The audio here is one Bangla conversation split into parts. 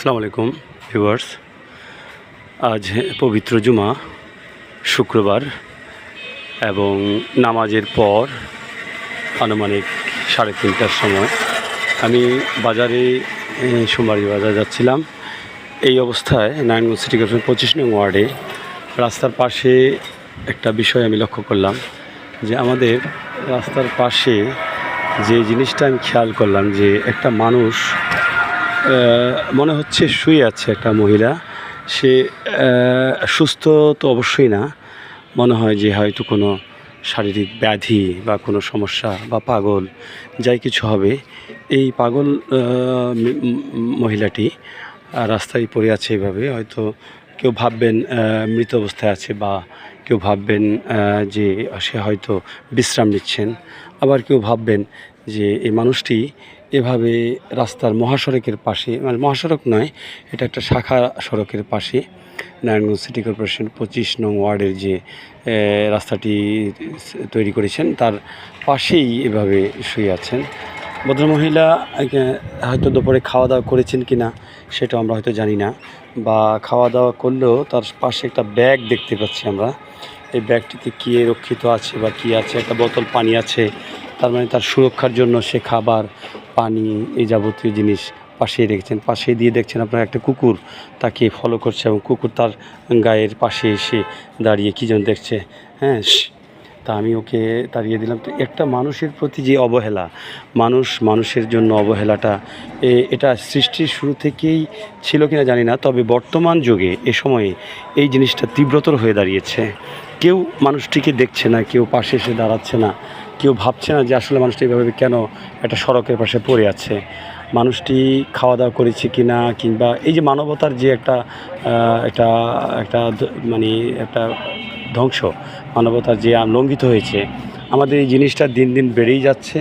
আসসালামু আলাইকুম, ভিউয়ার্স। আজ পবিত্র জুমা, শুক্রবার, এবং নামাজের পর আনুমানিক সাড়ে তিনটার সময় আমি বাজারে সোমবারী বাজার যাচ্ছিলাম। এই অবস্থায় নারায়ণগঞ্জ সিটি কর্পোরেশন পঁচিশ নং ওয়ার্ডে রাস্তার পাশে একটা বিষয় আমি লক্ষ্য করলাম যে আমাদের রাস্তার পাশে যে জিনিসটা আমি খেয়াল করলাম যে একটা মানুষ মনে হচ্ছে শুয়ে আছে একটা মহিলা। সে সুস্থ তো অবশ্যই না। মনে হয় যে হয়তো কোনো শারীরিক ব্যাধি বা কোনো সমস্যা বা পাগল, যাই কিছু হবে। এই পাগল মহিলাটি রাস্তায় পড়ে আছে এইভাবে হয়তো কেউ ভাববেন মৃত অবস্থায় আছে বা কেউ ভাববেন যে সে হয়তো বিশ্রাম নিচ্ছেন। আবার কেউ ভাববেন যে এই মানুষটি এভাবে রাস্তার মহাসড়কের পাশে মানে মহাসড়ক নয়, এটা একটা শাখা সড়কের পাশে, নারায়ণগঞ্জ সিটি কর্পোরেশন পঁচিশ নং ওয়ার্ডের যে রাস্তাটি তৈরি করেছেন, তার পাশেই এভাবে শুয়ে আছেন। ভদ্রমহিলা হয়তো দুপুরে খাওয়া দাওয়া করেছেন কি না সেটা আমরা হয়তো জানি না, বা খাওয়া দাওয়া করলেও তার পাশে একটা ব্যাগ দেখতে পাচ্ছি আমরা। এই ব্যাগটিতে কী রক্ষিত আছে বা কী আছে, একটা বোতল পানি আছে তার মানে তার সুরক্ষার জন্য সে খাবার, পানি, এই যাবতীয় জিনিস পাশেই রেখেছেন। পাশে দিয়ে দেখছেন আপনার একটা কুকুর তাকে ফলো করছে এবং কুকুর তার গায়ের পাশে এসে দাঁড়িয়ে কী যেন দেখছে। হ্যাঁ তা আমি ওকে তাড়িয়ে দিলাম। তো একটা মানুষের প্রতি যে অবহেলা, মানুষ মানুষের জন্য অবহেলাটা এটা সৃষ্টির শুরু থেকেই ছিল কিনা জানি না, তবে বর্তমান যুগে, এ সময়ে এই জিনিসটা তীব্রতর হয়ে দাঁড়িয়েছে। কেউ মানুষটিকে দেখছে না, কেউ পাশে এসে দাঁড়াচ্ছে না। কেউ ভাবছে না যে আসলে মানুষটি এভাবে কেন একটা সড়কের পাশে পড়ে আছে? মানুষটি খাওয়া দাওয়া করেছে কি না কিংবা এই যে মানবতার যে একটা একটা একটা মানে একটা ধ্বংস, মানবতার যে লঙ্ঘিত হয়েছে, আমাদের এই জিনিসটা দিন দিন বেড়েই যাচ্ছে।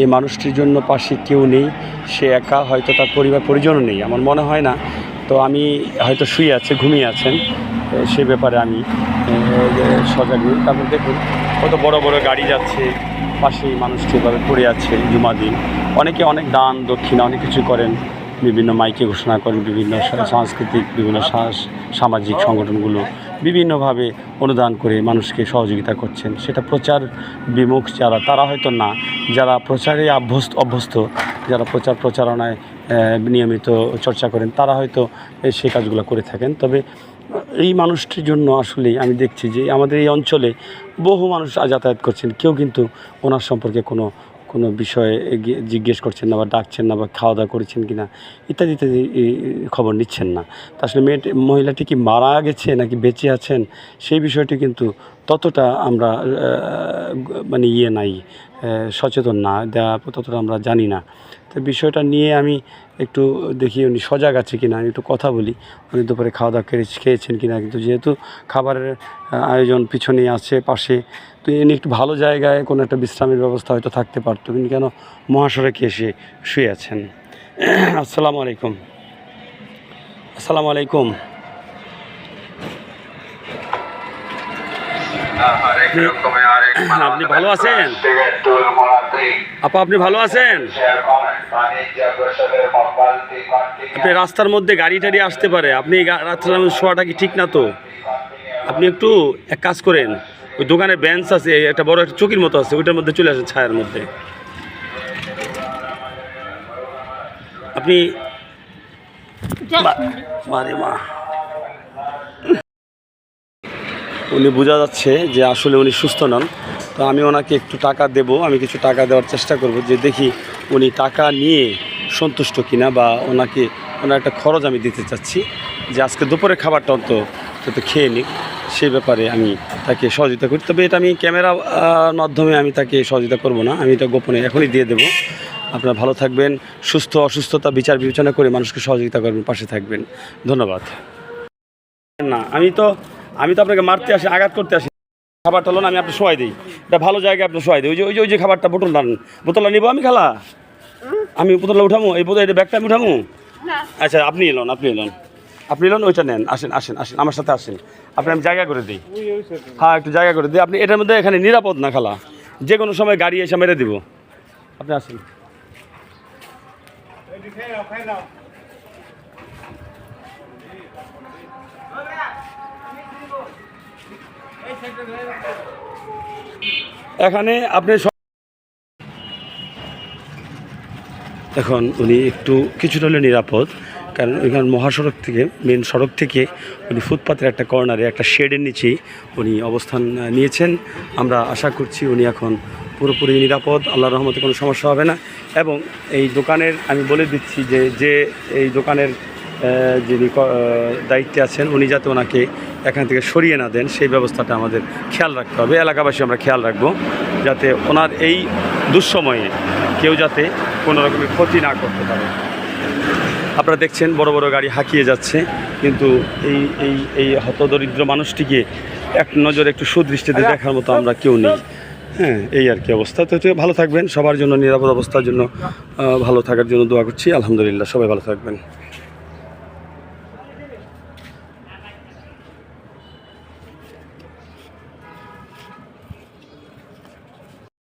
এই মানুষটির জন্য পাশে কেউ নেই, সে একা, হয়তো তার পরিবার পরিজনও নেই। আমার মনে হয় না তো আমি হয়তো শুয়ে আছে, ঘুমিয়ে আছেন। সে ব্যাপারে আমি সজাগ নই তারপর দেখুন, কত বড় বড় গাড়ি যাচ্ছে, পাশেই মানুষটি এভাবে পড়ে আছে জুমা দিন। অনেকে অনেক দান, দক্ষিণা, অনেক কিছু করেন। বিভিন্ন মাইকে ঘোষণা করেন, বিভিন্ন সাংস্কৃতিক, বিভিন্ন সামাজিক সংগঠনগুলো বিভিন্নভাবে অনুদান করে মানুষকে সহযোগিতা করছেন। সেটা প্রচার বিমুখ যারা, তারা হয়তো না। যারা প্রচারে অভ্যস্ত অভ্যস্ত, যারা প্রচার প্রচারণায় নিয়মিত চর্চা করেন, তারা হয়তো সেই কাজগুলো করে থাকেন। তবে এই মানুষটির জন্য আসলে আমি দেখছি যে আমাদের এই অঞ্চলে বহু মানুষ যাতায়াত করছেন, কেউ কিন্তু ওনার সম্পর্কে কোনো কোনো বিষয়ে জিজ্ঞেস করছেন না বা ডাকছেন না বা খাওয়া দাওয়া করেছেন কি না ইত্যাদি ইত্যাদি খবর নিচ্ছেন না। তা আসলে মেয়েটি, মহিলাটি কি মারা গেছে নাকি বেঁচে আছেন, সেই বিষয়টি কিন্তু ততটা আমরা মানে ইয়ে নাই সচেতন না ততটা আমরা জানি না। তো বিষয়টা নিয়ে আমি একটু দেখি উনি সজাগ আছে কিনা আমি একটু কথা বলি। উনি দুপুরে খাওয়া দাওয়া খেয়েছেন কি না কিন্তু যেহেতু খাবারের আয়োজন পিছনে আছে, পাশে, তো ইনি একটু ভালো জায়গায় কোনো একটা বিশ্রামের ব্যবস্থা হয়তো থাকতে পারতো। কিন্তু কেন মহাসড়কে এসে শুয়ে আছেন? আসসালামু আলাইকুম। আসসালামু আলাইকুম। আপনি ভালো আছেন? আপা, আপনি ভালো আছেন? রাস্তার মধ্যে গাড়ি টাড়ি আসতে পারে। আপনি রাস্তার মধ্যে শোয়াটা কি ঠিক না তো? আপনি একটু এক কাজ করেন ওই দোকানে বেঞ্চ আছে একটা বড় একটা চকির মতো আছে ওইটার মধ্যে চলে আসেন ছায়ার মধ্যে। আপনি মারে মা। উনি বোঝা যাচ্ছে যে আসলে উনি সুস্থ নন তো আমি ওনাকে একটু টাকা দেব আমি কিছু টাকা দেওয়ার চেষ্টা করব যে দেখি উনি টাকা নিয়ে সন্তুষ্ট কিনা বা ওনাকে ওনার একটা খরচ আমি দিতে চাচ্ছি যে আজকে দুপুরে খাবারটা অন্ত যাতে খেয়ে নিক সেই ব্যাপারে আমি তাকে সহযোগিতা করি। তবে এটা আমি ক্যামেরা আহ, মাধ্যমে আমি তাকে সহযোগিতা করব না। আমি এটা গোপনে এখনই দিয়ে দেবো। আপনারা ভালো থাকবেন সুস্থ অসুস্থতা বিচার বিবেচনা করে মানুষকে সহযোগিতা করবেন পাশে থাকবেন। ধন্যবাদ। না আমি তো আমি তো আপনাকে মারতে আসি আঘাত করতে আসি। খাবারটা হলো আমি আপনি শোয়াই দিই। এটা ভালো জায়গায় আপনি শোয়াই দিই। ওই যে ওই যে ওই যে খাবারটা বোতল দান বোতলটা নিবো আমি খালা? আমি বোতলটা উঠামো? এই বোতল এটা ব্যাগটা আমি উঠামো? আচ্ছা আপনি এলন আপনি এলন। আপনি এলন ওইটা নেন। আসেন আসেন আসেন আমার সাথে আসেন। আপনি আমি জায়গা করে দিই। হ্যাঁ একটু জায়গা করে দিই। আপনি এটার মধ্যে এখানে নিরাপদ না খালা? যে কোনো সময় গাড়ি এসে মেরে দিব। আপনি আসেন। এখানে আপনি এখন উনি একটু কিছুটা হলে নিরাপদ, কারণ এখানে মহাসড়ক থেকে মেন সড়ক থেকে উনি ফুটপাতের একটা কর্নারে, একটা শেডের নিচেই উনি অবস্থান নিয়েছেন। আমরা আশা করছি উনি এখন পুরোপুরি নিরাপদ আল্লাহ রহমতে কোনো সমস্যা হবে না। এবং এই দোকানের, আমি বলে দিচ্ছি যে যে এই দোকানের যিনি দায়িত্বে আছেন উনি যাতে ওনাকে এখান থেকে সরিয়ে না দেন সেই ব্যবস্থাটা আমাদের খেয়াল রাখতে হবে। এলাকাবাসী আমরা খেয়াল রাখব যাতে ওনার এই দুঃসময়ে কেউ যাতে কোনো রকমের ক্ষতি না করতে পারে। আপনারা দেখছেন বড় বড় গাড়ি হাঁকিয়ে যাচ্ছে কিন্তু এই এই এই হতদরিদ্র মানুষটিকে এক নজরে একটু সুদৃষ্টিতে দেখার মতো আমরা কেউ নেই। হ্যাঁ এই আর কি অবস্থা। তো তো ভালো থাকবেন সবার জন্য নিরাপদ অবস্থার জন্য ভালো থাকার জন্য দোয়া করছি। আলহামদুলিল্লাহ সবাই ভালো থাকবেন।